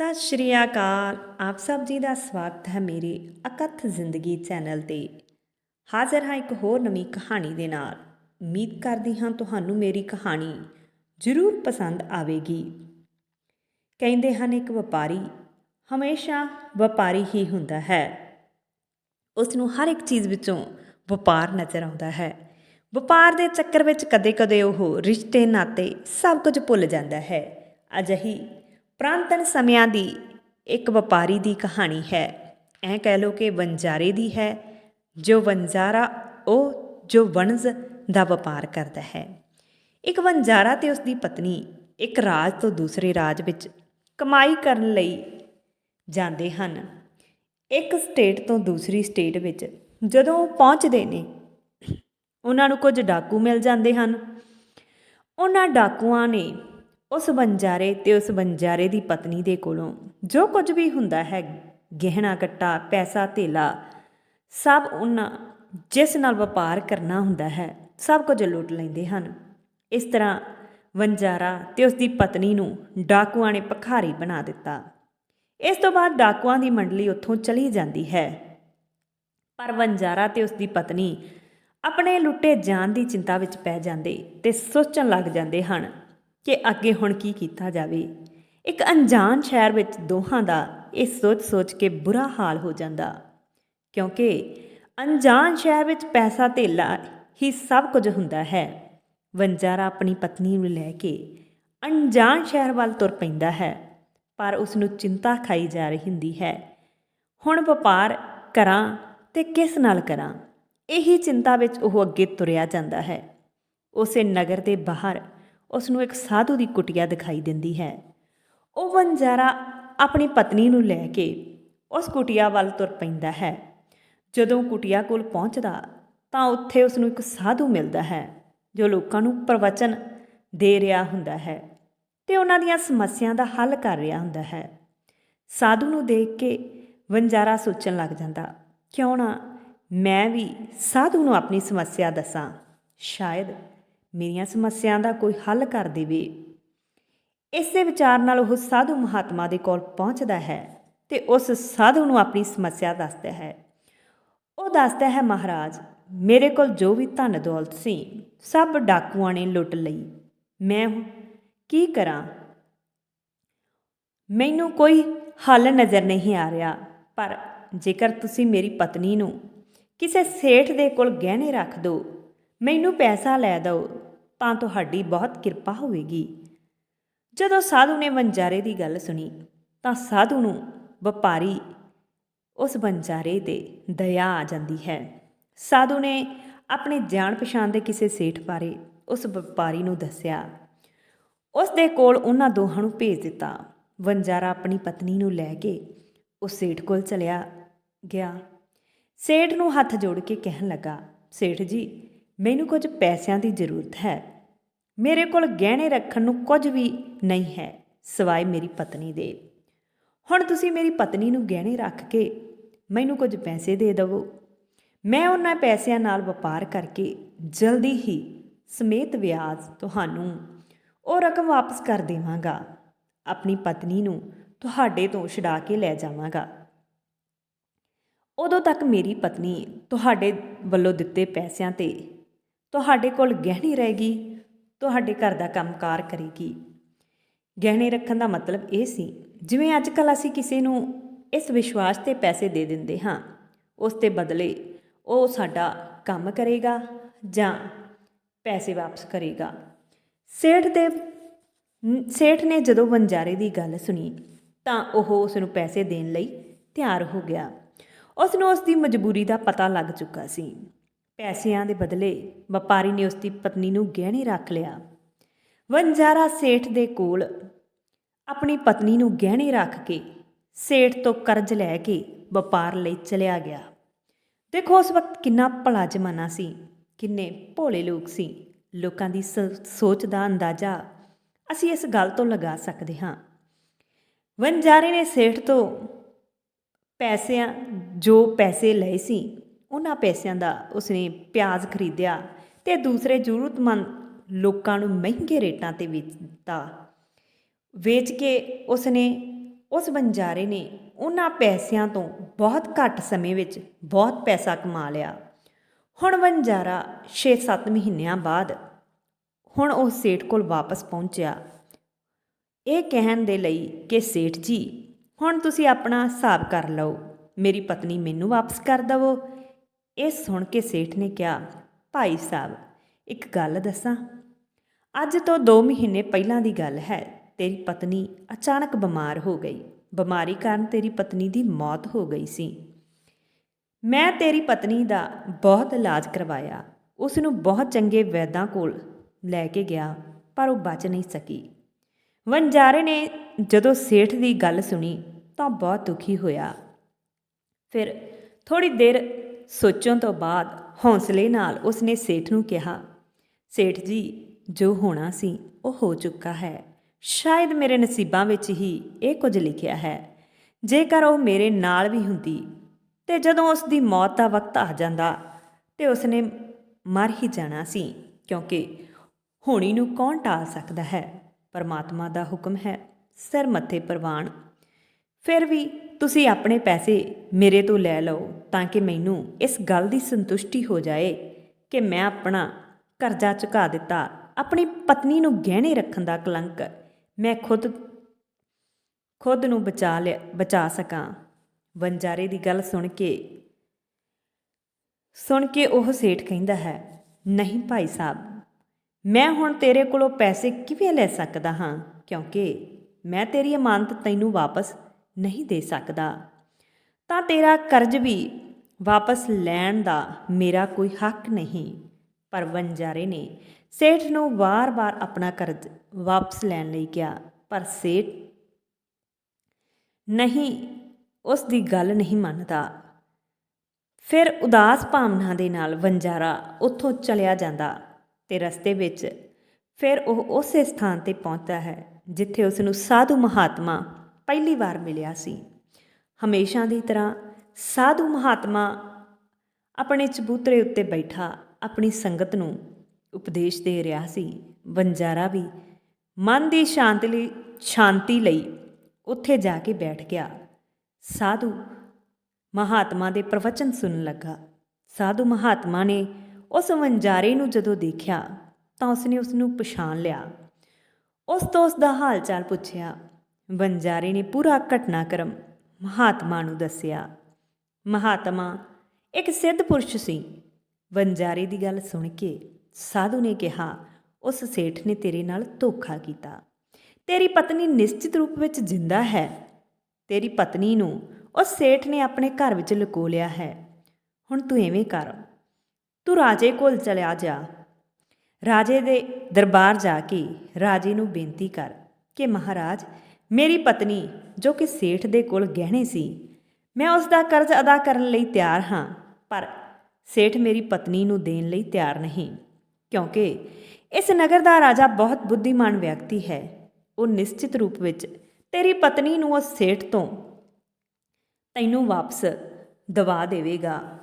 ਸਤਿ ਸ਼੍ਰੀ ਅਕਾਲ। ਆਪ ਸਭ ਜੀ ਦਾ ਸਵਾਗਤ ਹੈ ਮੇਰੇ ਅਕਥ ਜ਼ਿੰਦਗੀ ਚੈਨਲ ਤੇ। ਹਾਜ਼ਰ ਹਾਂ ਇੱਕ ਹੋਰ ਨਵੀਂ ਕਹਾਣੀ ਦੇ ਨਾਲ। ਉਮੀਦ ਕਰਦੀ ਹਾਂ ਤੁਹਾਨੂੰ ਮੇਰੀ ਕਹਾਣੀ ਜ਼ਰੂਰ ਪਸੰਦ ਆਵੇਗੀ। ਕਹਿੰਦੇ ਹਨ, ਇੱਕ ਵਪਾਰੀ ਹਮੇਸ਼ਾ ਵਪਾਰੀ ਹੀ ਹੁੰਦਾ ਹੈ। ਉਸ ਨੂੰ ਹਰ ਇੱਕ ਚੀਜ਼ ਵਿੱਚੋਂ ਵਪਾਰ ਨਜ਼ਰ ਆਉਂਦਾ ਹੈ। ਵਪਾਰ ਦੇ ਚੱਕਰ ਵਿੱਚ ਕਦੇ-ਕਦੇ ਉਹ ਰਿਸ਼ਤੇ ਨਾਤੇ ਸਭ ਕੁਝ ਭੁੱਲ ਜਾਂਦਾ ਹੈ। ਅਜਿਹੀ ਪ੍ਰਾਂਤਨ ਸਮਿਆਂ ਦੀ ਇੱਕ ਵਪਾਰੀ ਦੀ ਕਹਾਣੀ ਹੈ। ਐ ਕਹਿ ਲੋ ਕਿ ਵਣਜਾਰੇ ਦੀ ਹੈ। ਜੋ ਵਣਜਾਰਾ, ਉਹ ਜੋ ਵਣਜ ਦਾ ਵਪਾਰ ਕਰਦਾ ਹੈ। ਇੱਕ ਵਣਜਾਰਾ ਤੇ ਉਸ ਦੀ ਪਤਨੀ ਇੱਕ ਰਾਜ ਤੋਂ ਦੂਸਰੇ ਰਾਜ ਵਿੱਚ ਕਮਾਈ ਕਰਨ ਲਈ ਜਾਂਦੇ ਹਨ। ਇੱਕ ਸਟੇਟ ਤੋਂ ਦੂਸਰੀ ਸਟੇਟ ਵਿੱਚ ਜਦੋਂ ਉਹ ਪਹੁੰਚਦੇ ਨੇ, ਉਹਨਾਂ ਨੂੰ ਕੁਝ ਡਾਕੂ ਮਿਲ ਜਾਂਦੇ ਹਨ। ਉਹਨਾਂ ਡਾਕੂਆਂ ਨੇ ਉਸ ਬੰਜਾਰੇ ਤੇ ਉਸ ਬੰਜਾਰੇ ਦੀ ਪਤਨੀ ਦੇ ਕੋਲੋਂ ਜੋ ਕੁਝ ਵੀ ਹੁੰਦਾ ਹੈ, ਗਹਿਣਾ ਕੱਟਾ ਪੈਸਾ, ਧੇਲਾ, ਸਭ ਉਹਨਾਂ ਜਿਸ ਨਾਲ ਵਪਾਰ ਕਰਨਾ ਹੁੰਦਾ ਹੈ, ਸਭ ਕੁਝ ਲੁੱਟ ਲੈਂਦੇ ਹਨ। ਇਸ ਤਰ੍ਹਾਂ ਵੰਜਾਰਾ ਤੇ ਉਸ ਦੀ ਪਤਨੀ ਨੂੰ ਡਾਕੂਆਂ ਨੇ ਭਖਾਰੀ ਬਣਾ ਦਿੱਤਾ। ਇਸ ਤੋਂ ਬਾਅਦ ਡਾਕੂਆਂ ਦੀ ਮੰਡਲੀ ਉੱਥੋਂ ਚਲੀ ਜਾਂਦੀ ਹੈ। ਪਰ ਵੰਜਾਰਾ ਤੇ ਉਸ ਦੀ ਪਤਨੀ ਆਪਣੇ ਲੁੱਟੇ ਜਾਣ ਦੀ ਚਿੰਤਾ ਵਿੱਚ ਪੈ ਜਾਂਦੇ ਤੇ ਸੋਚਣ ਲੱਗ ਜਾਂਦੇ ਹਨ ਕਿ ਅੱਗੇ ਹੁਣ ਕੀ ਕੀਤਾ ਜਾਵੇ। ਇੱਕ ਅਣਜਾਣ ਸ਼ਹਿਰ ਵਿੱਚ ਦੋਹਾਂ ਦਾ ਇਹ ਸੋਚ-ਸੋਚ ਕੇ ਬੁਰਾ ਹਾਲ ਹੋ ਜਾਂਦਾ। ਕਿਉਂਕਿ ਅਣਜਾਣ ਸ਼ਹਿਰ ਵਿੱਚ ਪੈਸਾ ਧੇਲਾ ਹੀ ਸਭ ਕੁਝ ਹੁੰਦਾ ਹੈ। ਵੰਜਾਰਾ ਆਪਣੀ ਪਤਨੀ ਨੂੰ ਲੈ ਕੇ ਅਣਜਾਣ ਸ਼ਹਿਰ ਵੱਲ ਤੁਰ ਪੈਂਦਾ ਹੈ, ਪਰ ਉਸ ਨੂੰ ਚਿੰਤਾ ਖਾਈ ਜਾ ਰਹੀ ਹੁੰਦੀ ਹੈ। ਹੁਣ ਵਪਾਰ ਕਰਾਂ ਤੇ ਕਿਸ ਨਾਲ ਕਰਾਂ? ਇਹੀ ਚਿੰਤਾ ਵਿੱਚ ਉਹ ਅੱਗੇ ਤੁਰਿਆ ਜਾਂਦਾ ਹੈ। ਉਸੇ ਨਗਰ ਦੇ ਬਾਹਰ ਉਸ ਨੂੰ ਇੱਕ ਸਾਧੂ ਦੀ ਕੁਟਿਆ ਦਿਖਾਈ ਦਿੰਦੀ ਹੈ। ਉਹ ਵੰਜਾਰਾ ਆਪਣੀ ਪਤਨੀ ਨੂੰ ਲੈ ਕੇ ਉਸ ਕੁਟਿਆ ਵੱਲ ਤੁਰ ਪੈਂਦਾ ਹੈ। ਜਦੋਂ ਕੁਟਿਆ ਕੋਲ ਪਹੁੰਚਦਾ ਤਾਂ ਉੱਥੇ ਉਸ ਨੂੰ ਇੱਕ ਸਾਧੂ ਮਿਲਦਾ ਹੈ, ਜੋ ਲੋਕਾਂ ਨੂੰ ਪ੍ਰਵਚਨ ਦੇ ਰਿਹਾ ਹੁੰਦਾ ਹੈ ਤੇ ਉਹਨਾਂ ਦੀਆਂ ਸਮੱਸਿਆਵਾਂ ਦਾ ਹੱਲ ਕਰ ਰਿਹਾ ਹੁੰਦਾ ਹੈ। ਸਾਧੂ ਨੂੰ ਦੇਖ ਕੇ ਵਣਜਾਰਾ ਸੋਚਣ ਲੱਗ ਜਾਂਦਾ, ਕਿਉਂ ਨਾ ਮੈਂ ਵੀ ਸਾਧੂ ਨੂੰ ਆਪਣੀ ਸਮੱਸਿਆ ਦੱਸਾਂ? ਸ਼ਾਇਦ ਮੇਰੀਆਂ ਸਮੱਸਿਆਵਾਂ ਦਾ ਕੋਈ ਹੱਲ ਕਰ ਦੇਵੇ। ਇਸੇ ਵਿਚਾਰ ਨਾਲ ਉਹ ਸਾਧੂ ਮਹਾਤਮਾ ਦੇ ਕੋਲ ਪਹੁੰਚਦਾ ਹੈ ਤੇ ਉਸ ਸਾਧੂ ਨੂੰ ਆਪਣੀ ਸਮੱਸਿਆ ਦੱਸਦਾ ਹੈ। ਉਹ ਦੱਸਦਾ ਹੈ, ਮਹਾਰਾਜ, ਮੇਰੇ ਕੋਲ ਜੋ ਵੀ ਧਨ ਦੌਲਤ ਸੀ, ਸਭ ਡਾਕੂਆਂ ਨੇ ਲੁੱਟ ਲਈ। ਮੈਂ ਹੁਣ ਕੀ ਕਰਾਂ? ਮੈਨੂੰ ਕੋਈ ਹੱਲ ਨਜ਼ਰ ਨਹੀਂ ਆ ਰਿਹਾ, ਪਰ ਜੇਕਰ ਤੁਸੀਂ ਮੇਰੀ ਪਤਨੀ ਨੂੰ ਕਿਸੇ ਸੇਠ ਦੇ ਕੋਲ ਗਹਿਣੇ ਰੱਖ ਦਿਓ ਮੈਨੂੰ ਪੈਸਾ ਲੈ ਦਿਓ, ਤਾਂ ਤੁਹਾਡੀ ਬਹੁਤ ਕਿਰਪਾ ਹੋਵੇਗੀ। ਜਦੋਂ ਸਾਧੂ ਨੇ ਵੰਜਾਰੇ ਦੀ ਗੱਲ ਸੁਣੀ, ਤਾਂ ਸਾਧੂ ਨੂੰ ਵਪਾਰੀ ਉਸ ਵੰਜਾਰੇ ਦੇ ਦਇਆ ਆ ਜਾਂਦੀ ਹੈ। ਸਾਧੂ ਨੇ ਆਪਣੇ ਜਾਣ ਪਛਾਣ ਦੇ ਕਿਸੇ ਸੇਠ ਬਾਰੇ ਉਸ ਵਪਾਰੀ ਨੂੰ ਦੱਸਿਆ। ਉਸ ਦੇ ਕੋਲ ਉਹਨਾਂ ਦੋਹਾਂ ਨੂੰ ਭੇਜ ਦਿੱਤਾ। ਵੰਜਾਰਾ ਆਪਣੀ ਪਤਨੀ ਨੂੰ ਲੈ ਕੇ ਉਸ ਸੇਠ ਕੋਲ ਚਲਿਆ ਗਿਆ। ਸੇਠ ਨੂੰ ਹੱਥ ਜੋੜ ਕੇ ਕਹਿਣ ਲੱਗਾ, ਸੇਠ ਜੀ ਮੈਨੂੰ ਕੁਝ ਪੈਸਿਆਂ ਦੀ ਜ਼ਰੂਰਤ ਹੈ। ਮੇਰੇ ਕੋਲ ਗਹਿਣੇ ਰੱਖਣ ਨੂੰ ਕੁਝ ਵੀ ਨਹੀਂ ਹੈ, ਸਿਵਾਏ ਮੇਰੀ ਪਤਨੀ ਦੇ। ਹੁਣ ਤੁਸੀਂ ਮੇਰੀ ਪਤਨੀ ਨੂੰ ਗਹਿਣੇ ਰੱਖ ਕੇ ਮੈਨੂੰ ਕੁਝ ਪੈਸੇ ਦੇ ਦਿਵੋ। ਮੈਂ ਉਹਨਾਂ ਪੈਸਿਆਂ ਨਾਲ ਵਪਾਰ ਕਰਕੇ ਜਲਦੀ ਹੀ ਸਮੇਤ ਵਿਆਜ ਤੁਹਾਨੂੰ ਉਹ ਰਕਮ ਵਾਪਸ ਕਰ ਦੇਵਾਂਗਾ। ਆਪਣੀ ਪਤਨੀ ਨੂੰ ਤੁਹਾਡੇ ਤੋਂ ਛਡਾ ਕੇ ਲੈ ਜਾਵਾਂਗਾ। ਉਦੋਂ ਤੱਕ ਮੇਰੀ ਪਤਨੀ ਤੁਹਾਡੇ ਵੱਲੋਂ ਦਿੱਤੇ ਪੈਸਿਆਂ ਤੇ ਤੁਹਾਡੇ ਕੋਲ ਗਹਿਣੀ ਰਹੇਗੀ, ਤੁਹਾਡੇ ਘਰ ਦਾ ਕੰਮਕਾਰ ਕਰੇਗੀ। ਗਹਿਣੇ ਰੱਖਣ ਦਾ ਮਤਲਬ ਇਹ ਸੀ, ਜਿਵੇਂ ਅੱਜ ਕੱਲ ਅਸੀਂ ਕਿਸੇ ਨੂੰ ਇਸ ਵਿਸ਼ਵਾਸ ਤੇ ਪੈਸੇ ਦੇ ਦਿੰਦੇ ਹਾਂ, ਉਸ ਤੇ ਬਦਲੇ ਉਹ ਸਾਡਾ ਕੰਮ ਕਰੇਗਾ ਜਾਂ ਪੈਸੇ ਵਾਪਸ ਕਰੇਗਾ। ਸੇਠ ਦੇ, ਸੇਠ ਨੇ ਜਦੋਂ ਵੰਜਾਰੇ ਦੀ ਗੱਲ ਸੁਣੀ, ਤਾਂ ਉਹ ਉਸ ਨੂੰ ਪੈਸੇ ਦੇਣ ਲਈ ਤਿਆਰ ਹੋ ਗਿਆ। ਉਸ ਨੂੰ ਉਸ ਦੀ ਮਜਬੂਰੀ ਦਾ ਪਤਾ ਲੱਗ ਚੁੱਕਾ ਸੀ। ਪੈਸਿਆਂ ਦੇ ਬਦਲੇ ਵਪਾਰੀ ਨੇ ਉਸ ਦੀ ਪਤਨੀ ਨੂੰ ਗਹਿਣੇ ਰੱਖ ਲਿਆ। ਵੰਜਾਰਾ ਸੇਠ ਦੇ ਕੋਲ ਆਪਣੀ ਪਤਨੀ ਨੂੰ ਗਹਿਣੇ ਰੱਖ ਕੇ ਸੇਠ ਤੋਂ ਕਰਜ਼ ਲੈ ਕੇ ਵਪਾਰ ਲਈ ਚਲਿਆ ਗਿਆ। ਦੇਖੋ ਉਸ ਵਕਤ ਕਿੰਨਾ ਭਲਾ ਜ਼ਮਾਨਾ ਸੀ, ਕਿੰਨੇ ਭੋਲੇ ਲੋਕ ਸੀ। ਲੋਕਾਂ ਦੀ ਸੋਚ ਦਾ ਅੰਦਾਜ਼ਾ ਅਸੀਂ ਇਸ ਗੱਲ ਤੋਂ ਲਗਾ ਸਕਦੇ ਹਾਂ। ਵੰਜਾਰੇ ਨੇ ਸੇਠ ਤੋਂ ਪੈਸਿਆਂ, ਜੋ ਪੈਸੇ ਲਏ ਸੀ ਉਹਨਾਂ ਪੈਸਿਆਂ ਦਾ ਉਸਨੇ ਪਿਆਜ਼ ਖਰੀਦਿਆ ਤੇ ਦੂਸਰੇ ਜ਼ਰੂਰਤਮੰਦ ਲੋਕਾਂ ਨੂੰ ਮਹਿੰਗੇ ਰੇਟਾਂ ਤੇ ਵੇਚ ਵੇਚ ਕੇ ਉਸਨੇ, ਉਸ ਬੰਜਾਰੇ ਨੇ ਉਹਨਾਂ ਪੈਸਿਆਂ ਤੋਂ ਬਹੁਤ ਘੱਟ ਸਮੇਂ ਵਿੱਚ ਬਹੁਤ ਪੈਸਾ ਕਮਾ ਲਿਆ। ਹੁਣ ਬੰਜਾਰਾ 6-7 ਮਹੀਨਿਆਂ ਬਾਅਦ ਹੁਣ ਉਹ ਸੇਠ ਕੋਲ ਵਾਪਸ ਪਹੁੰਚਿਆ। ਇਹ ਕਹਿਣ ਦੇ ਲਈ ਕਿ, ਸੇਠ ਜੀ, ਹੁਣ ਤੁਸੀਂ ਆਪਣਾ ਹਿਸਾਬ ਕਰ ਲਓ। ਮੇਰੀ ਪਤਨੀ ਮੈਨੂੰ ਵਾਪਸ ਕਰ ਦਵੋ ਇਹ ਸੁਣ ਕੇ ਸੇਠ ਨੇ ਕਿਹਾ, ਭਾਈ ਸਾਹਿਬ, ਇੱਕ ਗੱਲ ਦੱਸਾਂ? ਅੱਜ ਤੋਂ 2 ਮਹੀਨੇ ਪਹਿਲਾਂ ਦੀ ਗੱਲ ਹੈ, ਤੇਰੀ ਪਤਨੀ ਅਚਾਨਕ ਬਿਮਾਰ ਹੋ ਗਈ। ਬਿਮਾਰੀ ਕਾਰਨ ਤੇਰੀ ਪਤਨੀ ਦੀ ਮੌਤ ਹੋ ਗਈ ਸੀ। ਮੈਂ ਤੇਰੀ ਪਤਨੀ ਦਾ ਬਹੁਤ ਇਲਾਜ ਕਰਵਾਇਆ। ਉਸ ਨੂੰ ਬਹੁਤ ਚੰਗੇ ਵੈਦਾਂ ਕੋਲ ਲੈ ਕੇ ਗਿਆ, ਪਰ ਉਹ ਬਚ ਨਹੀਂ ਸਕੀ। ਵਣਜਾਰੇ ਨੇ ਜਦੋਂ ਸੇਠ ਦੀ ਗੱਲ ਸੁਣੀ ਤਾਂ ਬਹੁਤ ਦੁਖੀ ਹੋਇਆ। ਫਿਰ ਥੋੜੀ ਦੇਰ ਸੋਚਣ ਤੋਂ ਬਾਅਦ ਹੌਸਲੇ ਨਾਲ ਉਸਨੇ ਸੇਠ ਨੂੰ ਕਿਹਾ, ਸੇਠ ਜੀ, ਜੋ ਹੋਣਾ ਸੀ, ਉਹ ਹੋ ਚੁੱਕਾ ਹੈ। ਸ਼ਾਇਦ ਮੇਰੇ ਨਸੀਬਾਂ ਵਿੱਚ ਹੀ ਇਹ ਕੁਝ ਲਿਖਿਆ ਹੈ। ਜੇਕਰ ਉਹ ਮੇਰੇ ਨਾਲ ਵੀ ਹੁੰਦੀ, ਤੇ ਜਦੋਂ ਉਸ ਦੀ ਮੌਤ ਦਾ ਵਕਤ ਆ ਜਾਂਦਾ, ਤੇ ਉਸਨੇ ਮਰ ਹੀ ਜਾਣਾ ਸੀ, ਕਿਉਂਕਿ ਹੋਣੀ ਨੂੰ ਕੌਣ ਟਾਲ ਸਕਦਾ ਹੈ? ਪਰਮਾਤਮਾ ਦਾ ਹੁਕਮ ਹੈ, ਸਿਰ ਮੱਥੇ ਪ੍ਰਵਾਨ ਫਿਰ ਵੀ ਤੁਸੀਂ ਆਪਣੇ ਪੈਸੇ ਮੇਰੇ ਤੋਂ ਲੈ ਲਓ ਤਾਂ ਕਿ ਮੈਨੂੰ ਇਸ ਗੱਲ ਦੀ ਸੰਤੁਸ਼ਟੀ ਹੋ ਜਾਏ ਕਿ ਮੈਂ ਆਪਣਾ ਕਰਜ਼ਾ ਚੁਕਾ ਦਿੱਤਾ। ਆਪਣੀ ਪਤਨੀ ਨੂੰ ਗਹਿਣੇ ਰੱਖਣ ਦਾ ਕਲੰਕ ਮੈਂ ਖੁਦ ਖੁਦ ਨੂੰ ਬਚਾ ਲਿਆ, ਬਚਾ ਸਕਾਂ। ਵੰਜਾਰੇ ਦੀ ਗੱਲ ਸੁਣ ਕੇ ਸੁਣ ਕੇ ਉਹ ਸੇਠ ਕਹਿੰਦਾ ਹੈ, ਨਹੀਂ ਭਾਈ ਸਾਹਿਬ, ਮੈਂ ਹੁਣ ਤੇਰੇ ਕੋਲੋਂ ਪੈਸੇ ਕਿਵੇਂ ਲੈ ਸਕਦਾ ਹਾਂ? ਕਿਉਂਕਿ ਮੈਂ ਤੇਰੀ ਅਮਾਨਤ ਤੈਨੂੰ ਵਾਪਸ ਨਹੀਂ ਦੇ ਸਕਦਾ। ਤਾਂ ਤੇਰਾ ਕਰਜ਼ ਵੀ ਵਾਪਸ ਲੈਣ ਦਾ ਮੇਰਾ ਕੋਈ ਹੱਕ ਨਹੀਂ। ਪਰ ਵਣਜਾਰੇ ਨੇ ਸੇਠ ਨੂੰ ਵਾਰ-ਵਾਰ ਆਪਣਾ ਕਰਜ਼ ਵਾਪਸ ਲੈਣ ਲਈ ਕਿਹਾ, ਪਰ ਸੇਠ ਨਹੀਂ, ਉਸ ਦੀ ਗੱਲ ਨਹੀਂ ਮੰਨਦਾ। ਫਿਰ ਉਦਾਸ ਭਾਵਨਾ ਦੇ ਨਾਲ ਵੰਜਾਰਾ ਉੱਥੋਂ ਚਲਿਆ ਜਾਂਦਾ ਤੇ ਰਸਤੇ ਵਿੱਚ ਫਿਰ ਉਹ ਉਸੇ ਸਥਾਨ ਤੇ ਪਹੁੰਚਦਾ ਹੈ, ਜਿੱਥੇ ਉਸ ਨੂੰ ਸਾਧੂ ਮਹਾਤਮਾ ਪਹਿਲੀ ਵਾਰ ਮਿਲਿਆ ਸੀ। ਹਮੇਸ਼ਾ ਦੀ ਤਰ੍ਹਾਂ ਸਾਧੂ ਮਹਾਤਮਾ ਆਪਣੇ ਚਬੂਤਰੇ ਉੱਤੇ ਬੈਠਾ ਆਪਣੀ ਸੰਗਤ ਨੂੰ ਉਪਦੇਸ਼ ਦੇ ਰਿਹਾ ਸੀ। ਵੰਜਾਰਾ ਵੀ ਮਨ ਦੀ ਸ਼ਾਂਤੀ ਲਈ ਸ਼ਾਂਤੀ ਲਈ ਉੱਥੇ ਜਾ ਕੇ ਬੈਠ ਗਿਆ। ਸਾਧੂ ਮਹਾਤਮਾ ਦੇ ਪ੍ਰਵਚਨ ਸੁਣਨ ਲੱਗਾ। ਸਾਧੂ ਮਹਾਤਮਾ ਨੇ ਉਸ ਵੰਜਾਰੇ ਨੂੰ ਜਦੋਂ ਦੇਖਿਆ ਤਾਂ ਉਸਨੇ ਉਸ ਨੂੰ ਪਛਾਣ ਲਿਆ। ਉਸ ਤੋਂ ਉਸ ਦਾ ਹਾਲ ਚਾਲ ਪੁੱਛਿਆ। ਵੰਜਾਰੇ ਨੇ ਪੂਰਾ ਘਟਨਾਕ੍ਰਮ ਮਹਾਤਮਾ ਨੂੰ ਦੱਸਿਆ। ਮਹਾਤਮਾ ਇੱਕ ਸਿੱਧ ਪੁਰਸ਼ ਸੀ। ਵੰਜਾਰੇ ਦੀ ਗੱਲ ਸੁਣ ਕੇ ਸਾਧੂ ਨੇ ਕਿਹਾ, ਉਸ ਸੇਠ ਨੇ ਤੇਰੇ ਨਾਲ ਧੋਖਾ ਕੀਤਾ। ਤੇਰੀ ਪਤਨੀ ਨਿਸ਼ਚਿਤ ਰੂਪ ਵਿੱਚ ਜਿੰਦਾ ਹੈ। ਤੇਰੀ ਪਤਨੀ ਨੂੰ ਉਸ ਸੇਠ ਨੇ ਆਪਣੇ ਘਰ ਵਿੱਚ ਲੁਕੋ ਲਿਆ ਹੈ। ਹੁਣ ਤੂੰ ਐਵੇਂ ਕਰ। ਤੂੰ ਰਾਜੇ ਕੋਲ ਚਲਿਆ ਜਾ। ਰਾਜੇ ਦੇ ਦਰਬਾਰ ਜਾ ਕੇ ਰਾਜੇ ਨੂੰ ਬੇਨਤੀ ਕਰ ਕਿ ਮਹਾਰਾਜ ਮੇਰੀ ਪਤਨੀ, ਜੋ ਕਿ ਸੇਠ ਦੇ ਕੋਲ ਗਹਿਣੇ ਸੀ, ਮੈਂ ਉਸ ਦਾ ਕਰਜ਼ ਅਦਾ ਕਰਨ ਲਈ ਤਿਆਰ ਹਾਂ, ਪਰ ਸੇਠ ਮੇਰੀ ਪਤਨੀ ਨੂੰ ਦੇਣ ਲਈ ਤਿਆਰ ਨਹੀਂ, ਕਿਉਂਕਿ ਇਸ ਨਗਰ ਦਾ ਰਾਜਾ ਬਹੁਤ ਬੁੱਧੀਮਾਨ ਵਿਅਕਤੀ ਹੈ। ਉਹ ਨਿਸ਼ਚਿਤ ਰੂਪ ਵਿੱਚ ਤੇਰੀ ਪਤਨੀ ਨੂੰ ਉਸ ਸੇਠ ਤੋਂ ਤੈਨੂੰ ਵਾਪਸ ਦਵਾ ਦੇਵੇਗਾ।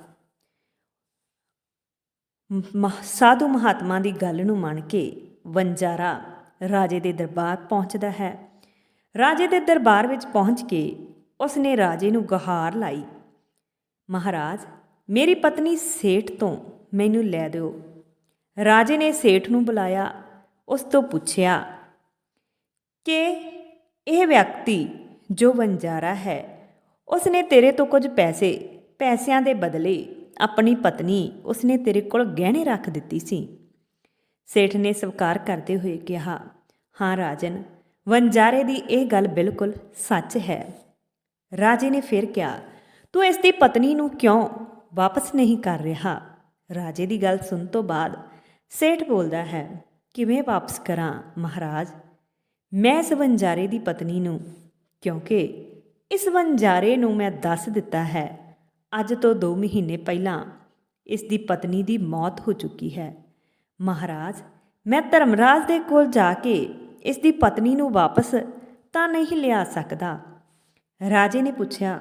ਮਹ- ਸਾਧੂ ਮਹਾਤਮਾ ਦੀ ਗੱਲ ਨੂੰ ਮੰਨ ਕੇ ਵੰਜਾਰਾ ਰਾਜੇ ਦੇ ਦਰਬਾਰ ਪਹੁੰਚਦਾ ਹੈ। ਰਾਜੇ ਦੇ ਦਰਬਾਰ ਵਿੱਚ ਪਹੁੰਚ ਕੇ ਉਸਨੇ ਰਾਜੇ ਨੂੰ ਗੁਹਾਰ ਲਾਈ। ਮਹਾਰਾਜ, ਮੇਰੀ ਪਤਨੀ ਸੇਠ ਤੋਂ ਮੈਨੂੰ ਲੈ ਦਿਓ। ਰਾਜੇ ਨੇ ਸੇਠ ਨੂੰ ਬੁਲਾਇਆ, ਉਸ ਤੋਂ ਪੁੱਛਿਆ, ਕਿ ਇਹ ਵਿਅਕਤੀ ਜੋ ਵੰਜਾਰਾ ਹੈ ਉਸ ਨੇ ਤੇਰੇ ਤੋਂ ਕੁਝ ਪੈਸੇ, ਪੈਸਿਆਂ ਦੇ ਬਦਲੇ ਆਪਣੀ ਪਤਨੀ ਉਸਨੇ ਤੇਰੇ ਕੋਲ ਗਹਿਣੇ ਰੱਖ ਦਿੱਤੀ ਸੀ? ਸੇਠ ਨੇ ਸਵੀਕਾਰ ਕਰਦੇ ਹੋਏ ਕਿਹਾ, ਹਾਂ ਰਾਜਨ ਵੰਜਾਰੇ ਦੀ ਇਹ ਗੱਲ ਬਿਲਕੁਲ ਸੱਚ ਹੈ। ਰਾਜੇ ਨੇ ਫਿਰ ਕਿਹਾ, ਤੂੰ ਇਸ ਦੀ ਪਤਨੀ ਨੂੰ ਕਿਉਂ ਵਾਪਸ ਨਹੀਂ ਕਰ ਰਿਹਾ? ਰਾਜੇ ਦੀ ਗੱਲ ਸੁਣ ਤੋਂ ਬਾਅਦ ਸੇਠ ਬੋਲਦਾ ਹੈ, ਕਿਵੇਂ ਵਾਪਸ ਕਰਾਂ ਮਹਾਰਾਜ? ਮੈਂ ਇਸ ਵੰਜਾਰੇ ਦੀ ਪਤਨੀ ਨੂੰ, ਕਿਉਂਕਿ ਇਸ ਵੰਜਾਰੇ ਨੂੰ ਮੈਂ ਦੱਸ ਦਿੱਤਾ ਹੈ। ਅੱਜ ਤੋਂ 2 ਮਹੀਨੇ ਪਹਿਲਾਂ ਇਸ ਦੀ ਪਤਨੀ ਦੀ ਮੌਤ ਹੋ ਚੁੱਕੀ ਹੈ। ਮਹਾਰਾਜ, ਮੈਂ ਧਰਮਰਾਜ ਦੇ ਕੋਲ ਜਾ ਕੇ ਇਸ ਦੀ ਪਤਨੀ ਨੂੰ ਵਾਪਸ ਤਾਂ ਨਹੀਂ ਲਿਆ ਸਕਦਾ। ਰਾਜੇ ਨੇ ਪੁੱਛਿਆ,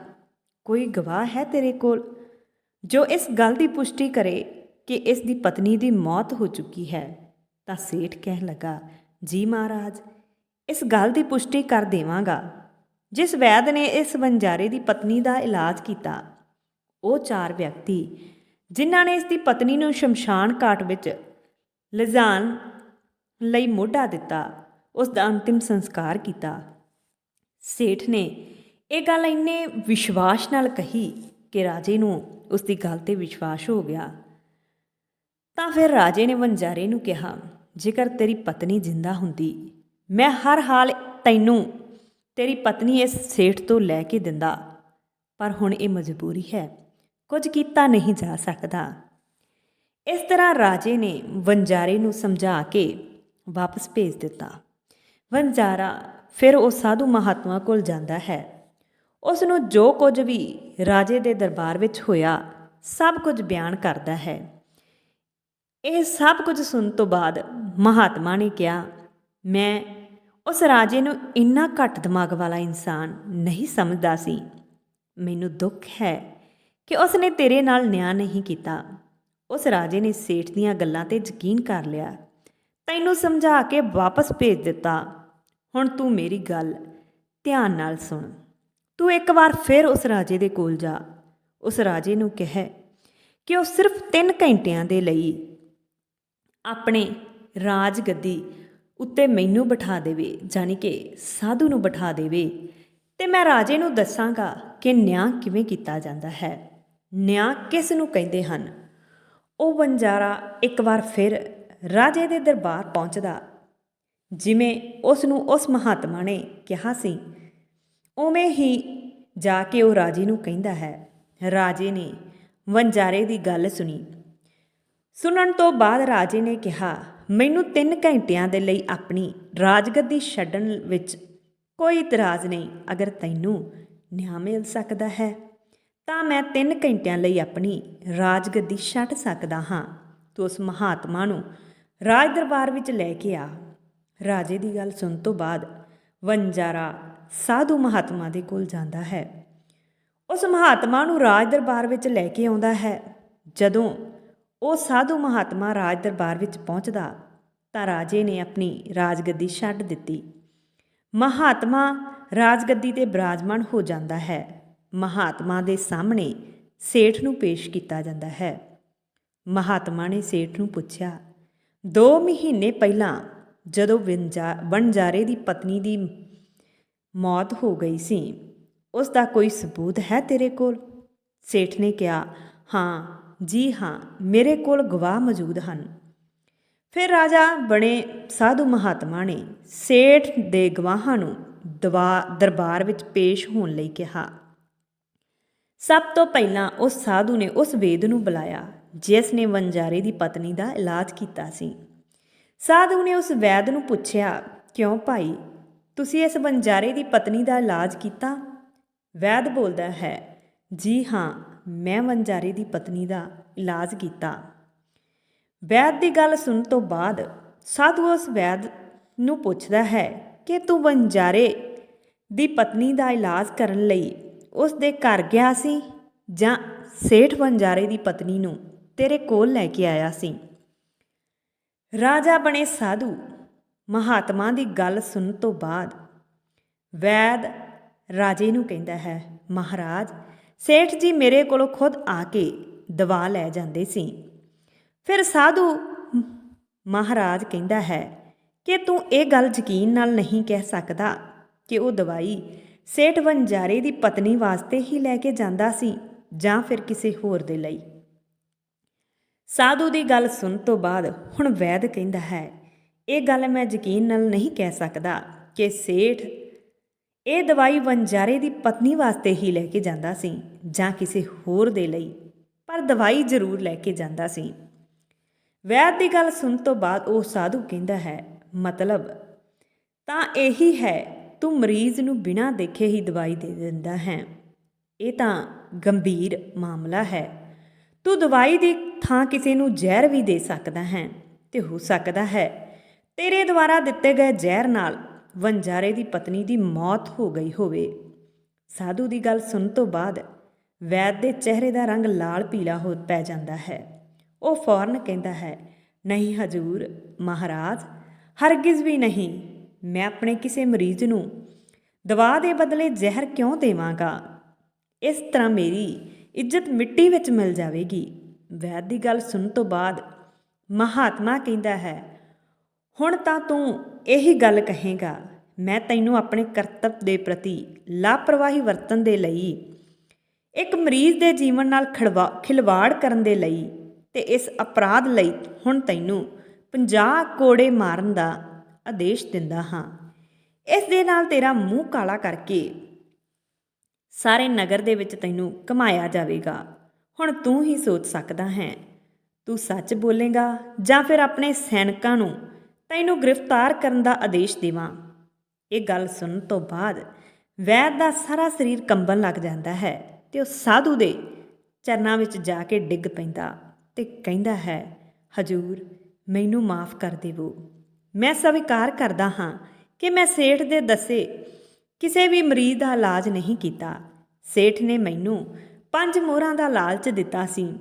ਕੋਈ ਗਵਾਹ ਹੈ ਤੇਰੇ ਕੋਲ? ਜੋ ਇਸ ਗੱਲ ਦੀ ਪੁਸ਼ਟੀ ਕਰੇ ਕਿ ਇਸ ਦੀ ਪਤਨੀ ਦੀ ਮੌਤ ਹੋ ਚੁੱਕੀ ਹੈ, ਤਾਂ ਸੇਠ ਕਹਿਣ ਲੱਗਾ, ਜੀ ਮਹਾਰਾਜ, ਇਸ ਗੱਲ ਦੀ ਪੁਸ਼ਟੀ ਕਰ ਦੇਵਾਂਗਾ। ਜਿਸ ਵੈਦ ਨੇ ਇਸ ਵੰਜਾਰੇ ਦੀ ਪਤਨੀ ਦਾ ਇਲਾਜ ਕੀਤਾ, ਉਹ ਚਾਰ ਵਿਅਕਤੀ, ਜਿਨ੍ਹਾਂ ਨੇ ਇਸ ਦੀ ਪਤਨੀ ਨੂੰ ਸ਼ਮਸ਼ਾਨ ਘਾਟ ਵਿੱਚ ਲਿਜਾਣ ਲਈ ਮੋਢਾ ਦਿੱਤਾ ਉਸ ਦਾ ਅੰਤਿਮ ਸੰਸਕਾਰ ਕੀਤਾ। ਸੇਠ ਨੇ ਇਹ ਗੱਲ ਇੰਨੇ ਵਿਸ਼ਵਾਸ ਨਾਲ ਕਹੀ ਕਿ ਰਾਜੇ ਨੂੰ ਉਸ ਦੀ ਗੱਲ ਤੇ ਵਿਸ਼ਵਾਸ ਹੋ ਗਿਆ। ਤਾਂ ਫਿਰ ਰਾਜੇ ਨੇ ਵਣਜਾਰੇ ਨੂੰ ਕਿਹਾ, ਜੇਕਰ ਤੇਰੀ ਪਤਨੀ ਜਿੰਦਾ ਹੁੰਦੀ, ਮੈਂ ਹਰ ਹਾਲ ਤੈਨੂੰ ਤੇਰੀ ਪਤਨੀ ਇਸ ਸੇਠ ਤੋਂ ਲੈ ਕੇ ਦਿੰਦਾ। ਪਰ ਹੁਣ ਇਹ ਮਜਬੂਰੀ ਹੈ, ਕੁਝ ਕੀਤਾ ਨਹੀਂ ਜਾ ਸਕਦਾ। ਇਸ ਤਰ੍ਹਾਂ ਰਾਜੇ ਨੇ ਵਣਜਾਰੇ ਨੂੰ ਸਮਝਾ ਕੇ ਵਾਪਸ ਭੇਜ ਦਿੱਤਾ। ਵਣਜਾਰਾ ਫਿਰ ਉਹ ਸਾਧੂ ਮਹਾਤਮਾ ਕੋਲ ਜਾਂਦਾ ਹੈ। ਉਸ ਨੂੰ ਜੋ ਕੁਝ ਵੀ ਰਾਜੇ ਦੇ ਦਰਬਾਰ ਵਿੱਚ ਹੋਇਆ, ਸਭ ਕੁਝ ਬਿਆਨ ਕਰਦਾ ਹੈ। ਇਹ ਸਭ ਕੁਝ ਸੁਣਨ ਤੋਂ ਬਾਅਦ ਮਹਾਤਮਾ ਨੇ ਕਿਹਾ, ਮੈਂ ਉਸ ਰਾਜੇ ਨੂੰ ਇੰਨਾ ਘੱਟ ਦਿਮਾਗ ਵਾਲਾ ਇਨਸਾਨ ਨਹੀਂ ਸਮਝਦਾ ਸੀ। ਮੈਨੂੰ ਦੁੱਖ ਹੈ ਕਿ ਉਸ ਨੇ ਤੇਰੇ ਨਾਲ ਨਿਆਂ ਨਹੀਂ ਕੀਤਾ। ਉਸ ਰਾਜੇ ਨੇ ਸੇਠ ਦੀਆਂ ਗੱਲਾਂ ਤੇ ਯਕੀਨ ਕਰ ਲਿਆ ਤੈਨੂੰ ਸਮਝਾ ਕੇ ਵਾਪਸ ਭੇਜ ਦਿੱਤਾ। ਹੁਣ ਤੂੰ ਮੇਰੀ ਗੱਲ ਧਿਆਨ ਨਾਲ ਸੁਣ। ਤੂੰ ਇੱਕ ਵਾਰ ਫਿਰ ਉਸ ਰਾਜੇ ਦੇ ਕੋਲ ਜਾ। ਉਸ ਰਾਜੇ ਨੂੰ ਕਿਹਾ ਕਿ ਉਹ ਸਿਰਫ 3 ਘੰਟਿਆਂ ਦੇ ਲਈ ਆਪਣੇ ਰਾਜ ਗੱਦੀ ਉੱਤੇ ਮੈਨੂੰ ਬਿਠਾ ਦੇਵੇ ਜਾਨੀ ਕਿ ਸਾਧੂ ਨੂੰ ਬਿਠਾ ਦੇਵੇ। ਤੇ ਮੈਂ ਰਾਜੇ ਨੂੰ ਦੱਸਾਂਗਾ ਕਿ ਨਿਆਂ ਕਿਵੇਂ ਕੀਤਾ ਜਾਂਦਾ ਹੈ। ਨਿਆਂ ਕਿਸ ਨੂੰ ਕਹਿੰਦੇ ਹਨ? ਉਹ ਬੰਜਾਰਾ ਇੱਕ ਵਾਰ ਫਿਰ ਰਾਜੇ ਦੇ ਦਰਬਾਰ ਪਹੁੰਚਦਾ। ਜਿਵੇਂ ਉਸ ਨੂੰ ਉਸ ਮਹਾਤਮਾ ਨੇ ਕਿਹਾ ਸੀ, ਉਵੇਂ ਹੀ ਜਾ ਕੇ ਉਹ ਰਾਜੇ ਨੂੰ ਕਹਿੰਦਾ ਹੈ। ਰਾਜੇ ਨੇ ਵੰਜਾਰੇ ਦੀ ਗੱਲ ਸੁਣੀ। ਸੁਣਨ ਤੋਂ ਬਾਅਦ ਰਾਜੇ ਨੇ ਕਿਹਾ, ਮੈਨੂੰ 3 ਘੰਟਿਆਂ ਦੇ ਲਈ ਆਪਣੀ ਰਾਜਗੱਦੀ ਛੱਡਣ ਵਿੱਚ ਕੋਈ ਇਤਰਾਜ਼ ਨਹੀਂ। ਅਗਰ ਤੈਨੂੰ ਨਿਆਂ ਮਿਲ ਸਕਦਾ ਹੈ, ਤਾਂ ਮੈਂ 3 ਘੰਟਿਆਂ ਲਈ ਆਪਣੀ ਰਾਜਗੱਦੀ ਛੱਡ ਸਕਦਾ ਹਾਂ। ਤੂੰ ਉਸ ਮਹਾਤਮਾ ਨੂੰ ਰਾਜ ਦਰਬਾਰ ਵਿੱਚ ਲੈ ਕੇ ਆ। ਰਾਜੇ ਦੀ ਗੱਲ ਸੁਣ ਤੋਂ ਬਾਅਦ ਵੰਜਾਰਾ ਸਾਧੂ ਮਹਾਤਮਾ ਦੇ ਕੋਲ ਜਾਂਦਾ ਹੈ। ਉਸ ਮਹਾਤਮਾ ਨੂੰ ਰਾਜ ਦਰਬਾਰ ਵਿੱਚ ਲੈ ਕੇ ਆਉਂਦਾ ਹੈ। ਜਦੋਂ ਉਹ ਸਾਧੂ ਮਹਾਤਮਾ ਰਾਜ ਦਰਬਾਰ ਵਿੱਚ ਪਹੁੰਚਦਾ, ਤਾਂ ਰਾਜੇ ਨੇ ਆਪਣੀ ਰਾਜਗੱਦੀ ਛੱਡ ਦਿੱਤੀ। ਮਹਾਤਮਾ ਰਾਜਗੱਦੀ ਤੇ ਬਿਰਾਜਮਾਨ ਹੋ ਜਾਂਦਾ ਹੈ। ਮਹਾਤਮਾ ਦੇ ਸਾਹਮਣੇ ਸੇਠ ਨੂੰ ਪੇਸ਼ ਕੀਤਾ ਜਾਂਦਾ ਹੈ। ਮਹਾਤਮਾ ਨੇ ਸੇਠ ਨੂੰ ਪੁੱਛਿਆ 2 ਮਹੀਨੇ ਪਹਿਲਾਂ ਜਦੋਂ ਵਿੰਜਾ, ਵਣਜਾਰੇ ਦੀ ਪਤਨੀ ਦੀ ਮੌਤ ਹੋ ਗਈ ਸੀ ਉਸ ਦਾ ਕੋਈ ਸਬੂਤ ਹੈ ਤੇਰੇ ਕੋਲ? ਸੇਠ ਨੇ ਕਿਹਾ, ਹਾਂ, ਜੀ ਹਾਂ, ਮੇਰੇ ਕੋਲ ਗਵਾਹ ਮੌਜੂਦ ਹਨ। ਫਿਰ ਰਾਜਾ ਬਣੇ ਸਾਧੂ ਮਹਾਤਮਾ ਨੇ ਸੇਠ ਦੇ ਗਵਾਹਾਂ ਨੂੰ ਦਵਾ, ਦਰਬਾਰ ਵਿੱਚ ਪੇਸ਼ ਹੋਣ ਲਈ ਕਿਹਾ। ਸਭ ਤੋਂ ਪਹਿਲਾਂ ਉਸ ਸਾਧੂ ਨੇ ਉਸ ਵੇਦ ਨੂੰ ਬੁਲਾਇਆ। ਜਿਸ ਨੇ ਵੰਜਾਰੇ ਦੀ ਪਤਨੀ ਦਾ ਇਲਾਜ ਕੀਤਾ ਸੀ। ਸਾਧੂ ਨੇ ਉਸ ਵੈਦ ਨੂੰ ਪੁੱਛਿਆ, ਕਿਉਂ ਭਾਈ? ਤੁਸੀਂ ਇਸ ਵੰਜਾਰੇ ਦੀ ਪਤਨੀ ਦਾ ਇਲਾਜ ਕੀਤਾ? ਵੈਦ ਬੋਲਦਾ ਹੈ, ਜੀ ਹਾਂ, ਮੈਂ ਵੰਜਾਰੇ ਦੀ ਪਤਨੀ ਦਾ ਇਲਾਜ ਕੀਤਾ। ਵੈਦ ਦੀ ਗੱਲ ਸੁਣਨ ਤੋਂ ਬਾਅਦ ਸਾਧੂ ਉਸ ਵੈਦ ਨੂੰ ਪੁੱਛਦਾ ਹੈ ਕਿ ਤੂੰ ਵੰਜਾਰੇ ਦੀ ਪਤਨੀ ਦਾ ਇਲਾਜ ਕਰਨ ਲਈ ਉਸ ਦੇ ਘਰ ਗਿਆ ਸੀ ਜਾਂ ਸੇਠ ਵੰਜਾਰੇ ਦੀ ਪਤਨੀ ਨੂੰ? ਤੇਰੇ ਕੋਲ ਲੈ ਕੇ ਆਇਆ ਸੀ। ਰਾਜਾ ਬਣੇ ਸਾਧੂ ਮਹਾਤਮਾ ਦੀ ਗੱਲ ਸੁਣਨ ਤੋਂ ਬਾਅਦ ਵੈਦ ਰਾਜੇ ਨੂੰ ਕਹਿੰਦਾ ਹੈ, ਮਹਾਰਾਜ, ਸੇਠ ਜੀ ਮੇਰੇ ਕੋਲੋਂ ਖੁਦ ਆ ਕੇ ਦਵਾ ਲੈ ਜਾਂਦੇ ਸੀ। ਫਿਰ ਸਾਧੂ ਮਹਾਰਾਜ ਕਹਿੰਦਾ ਹੈ ਕਿ ਤੂੰ ਇਹ ਗੱਲ ਯਕੀਨ ਨਾਲ ਨਹੀਂ ਕਹਿ ਸਕਦਾ ਕਿ ਉਹ ਦਵਾਈ ਸੇਠ ਵਣਜਾਰੇ ਦੀ ਪਤਨੀ ਵਾਸਤੇ ਹੀ ਲੈ ਕੇ ਜਾਂਦਾ ਸੀ ਜਾਂ ਫਿਰ ਕਿਸੇ ਹੋਰ ਦੇ ਲਈ। ਸਾਧੂ ਦੀ ਗੱਲ ਸੁਣ ਤੋਂ ਬਾਅਦ ਹੁਣ ਵੈਦ ਕਹਿੰਦਾ ਹੈ, ਇਹ ਗੱਲ ਮੈਂ ਯਕੀਨ ਨਾਲ ਨਹੀਂ ਕਹਿ ਸਕਦਾ ਕਿ ਸੇਠ ਇਹ ਦਵਾਈ ਵੰਜਾਰੇ ਦੀ ਪਤਨੀ ਵਾਸਤੇ ਹੀ ਲੈ ਕੇ ਜਾਂਦਾ ਸੀ ਜਾਂ ਕਿਸੇ ਹੋਰ ਦੇ ਲਈ, ਪਰ ਦਵਾਈ ਜ਼ਰੂਰ ਲੈ ਕੇ ਜਾਂਦਾ ਸੀ। ਵੈਦ ਦੀ ਗੱਲ ਸੁਣ ਤੋਂ ਬਾਅਦ ਉਹ ਸਾਧੂ ਕਹਿੰਦਾ ਹੈ, ਮਤਲਬ ਤਾਂ ਇਹੀ ਹੈ, ਤੂੰ ਮਰੀਜ਼ ਨੂੰ ਬਿਨਾਂ ਦੇਖੇ ਹੀ ਦਵਾਈ ਦੇ ਦਿੰਦਾ ਹੈ। ਇਹ ਤਾਂ ਗੰਭੀਰ ਮਾਮਲਾ ਹੈ। ਤੂੰ ਦਵਾਈ ਦੀ ਥਾਂ ਕਿਸੇ ਨੂੰ ਜ਼ਹਿਰ ਵੀ ਦੇ ਸਕਦਾ ਹੈ ਤੇ ਹੋ ਸਕਦਾ ਹੈ। ਤੇਰੇ ਦੁਆਰਾ ਦਿੱਤੇ ਗਏ ਜ਼ਹਿਰ ਨਾਲ ਵੰਜਾਰੇ ਦੀ ਪਤਨੀ ਦੀ ਮੌਤ ਹੋ ਗਈ ਹੋਵੇ। ਸਾਧੂ ਦੀ ਗੱਲ ਸੁਣ ਤੋਂ ਬਾਅਦ ਵੈਦ ਦੇ ਚਿਹਰੇ ਦਾ ਰੰਗ ਲਾਲ ਪੀਲਾ ਹੋ ਪੈ ਜਾਂਦਾ ਹੈ। ਉਹ ਫੌਰਨ ਕਹਿੰਦਾ ਹੈ, ਨਹੀਂ ਹਜੂਰ, ਮਹਾਰਾਜ, ਹਰਗਿਜ਼ ਵੀ ਨਹੀਂ। ਮੈਂ ਆਪਣੇ ਕਿਸੇ ਮਰੀਜ਼ ਨੂੰ ਦਵਾ ਦੇ ਬਦਲੇ ਜ਼ਹਿਰ ਕਿਉਂ ਦੇਵਾਂਗਾ? ਇਸ ਤਰ੍ਹਾਂ ਮੇਰੀ ਇੱਜ਼ਤ ਮਿੱਟੀ ਵਿੱਚ ਮਿਲ ਜਾਵੇਗੀ। ਵੈਦ ਦੀ ਗੱਲ ਸੁਣਨ ਤੋਂ ਬਾਅਦ ਮਹਾਤਮਾ ਕਹਿੰਦਾ ਹੈ, ਹੁਣ ਤਾਂ ਤੂੰ ਇਹੀ ਗੱਲ ਕਹੇਗਾ, ਮੈਂ ਤੈਨੂੰ ਆਪਣੇ ਕਰਤੱਵ ਦੇ ਪ੍ਰਤੀ ਲਾਪਰਵਾਹੀ ਵਰਤਣ ਦੇ ਲਈ, ਇੱਕ ਮਰੀਜ਼ ਦੇ ਜੀਵਨ ਨਾਲ ਖੜਵਾ ਖਿਲਵਾੜ ਕਰਨ ਦੇ ਲਈ ਤੇ ਇਸ ਅਪਰਾਧ ਲਈ ਹੁਣ ਤੈਨੂੰ 50 ਕੋੜੇ ਮਾਰਨ ਦਾ ਆਦੇਸ਼ ਦਿੰਦਾ ਹਾਂ। ਇਸ ਦੇ ਨਾਲ ਤੇਰਾ ਮੂੰਹ ਕਾਲਾ ਕਰਕੇ ਸਾਰੇ ਨਗਰ ਦੇ ਵਿੱਚ ਤੈਨੂੰ ਕਮਾਇਆ ਜਾਵੇਗਾ। ਹੁਣ ਤੂੰ ਹੀ ਸੋਚ ਸਕਦਾ ਹੈ। ਤੂੰ ਸੱਚ ਬੋਲੇਗਾ ਜਾਂ ਫਿਰ ਆਪਣੇ ਸੈਨਿਕਾਂ ਨੂੰ ਤੈਨੂੰ ਗ੍ਰਿਫਤਾਰ ਕਰਨ ਦਾ ਆਦੇਸ਼ ਦੇਵਾਂ। ਇਹ ਗੱਲ ਸੁਣਨ ਤੋਂ ਬਾਅਦ ਵੈਦ ਦਾ ਸਾਰਾ ਸਰੀਰ ਕੰਬਣ ਲੱਗ ਜਾਂਦਾ ਹੈ ਤੇ ਉਹ ਸਾਧੂ ਦੇ ਚਰਨਾਂ ਵਿੱਚ ਜਾ ਕੇ ਡਿੱਗ ਪੈਂਦਾ ਤੇ ਕਹਿੰਦਾ ਹੈ, ਹਜੂਰ, ਮੈਨੂੰ ਮਾਫ ਕਰ ਦੇਵੋ। ਮੈਂ ਸਵੀਕਾਰ ਕਰਦਾ ਹਾਂ ਕਿ ਮੈਂ ਸੇਠ ਦੇ ਦੱਸੇ ਕਿਸੇ ਵੀ ਮਰੀਜ਼ ਦਾ ਇਲਾਜ ਨਹੀਂ ਕੀਤਾ। ਸੇਠ ਨੇ ਮੈਨੂੰ ਪੰਜ ਮੋਹਰਾਂ ਦਾ ਲਾਲਚ ਦਿੱਤਾ ਸੀ।